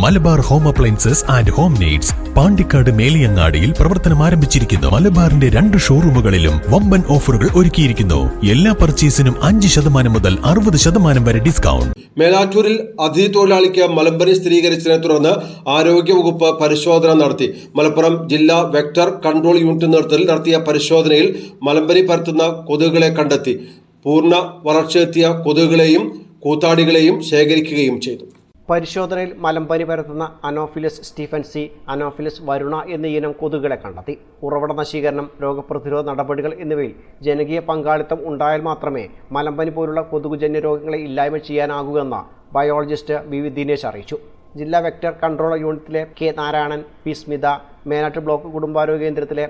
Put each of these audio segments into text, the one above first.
Malabar home appliances and home needs Pandikkad മേലിയങ്ങാടിയിൽ പ്രവർത്തനം ആരംഭിച്ചിരിക്കുന്നു. മലബാറിന്റെ രണ്ട് ഷോറൂമുകളിലും വമ്പൻ ഓഫറുകൾ ഒരുക്കിയിരിക്കുന്നു. എല്ലാ പർച്ചേസിനും അഞ്ച് ശതമാനം മുതൽ അറുപത് ശതമാനം വരെ ഡിസ്കൗണ്ട്. മേലാറ്റൂരിൽ അതിഥി തൊഴിലാളിക്ക് മലമ്പനി സ്ഥിരീകരിച്ചതിനെ തുടർന്ന് ആരോഗ്യവകുപ്പ് പരിശോധന നടത്തി. മലപ്പുറം ജില്ലാ വെക്ടർ കൺട്രോൾ യൂണിറ്റ് നേതൃത്വത്തിൽ നടത്തിയ പരിശോധനയിൽ മലമ്പനി പരത്തുന്ന കൊതുകുകളെ കണ്ടെത്തി. പൂർണ വളർച്ചയെത്തിയ കൊതുകുകളെയും കൂത്താടികളെയും ശേഖരിക്കുകയും ചെയ്തു. പരിശോധനയിൽ മലമ്പനി പരത്തുന്ന അനോഫിലിസ് സ്റ്റീഫൻസി അനോഫിലസ് വരുണ എന്നീ ഇനം കൊതുകുകളെ കണ്ടെത്തി. ഉറവിട നശീകരണം രോഗപ്രതിരോധ നടപടികൾ എന്നിവയിൽ ജനകീയ പങ്കാളിത്തം ഉണ്ടായാൽ മാത്രമേ മലമ്പനി പോലുള്ള കൊതുകുജന്യ രോഗങ്ങളെ ഇല്ലായ്മ ചെയ്യാനാകൂവെന്ന് ബയോളജിസ്റ്റ് വി വി ദിനേശ് അറിയിച്ചു. ജില്ലാ വെക്ടർ കൺട്രോൾ യൂണിറ്റിലെ K Narayanan P Smitha Menatt block കുടുംബാരോഗ്യ കേന്ദ്രത്തിലെ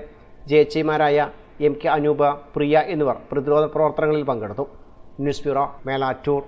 ജയച്ചിമാരായ എം കെ അനൂപ പ്രിയ എന്നിവർ പ്രതിരോധ പ്രവർത്തനങ്ങളിൽ പങ്കെടുത്തു. News bureau Melattur.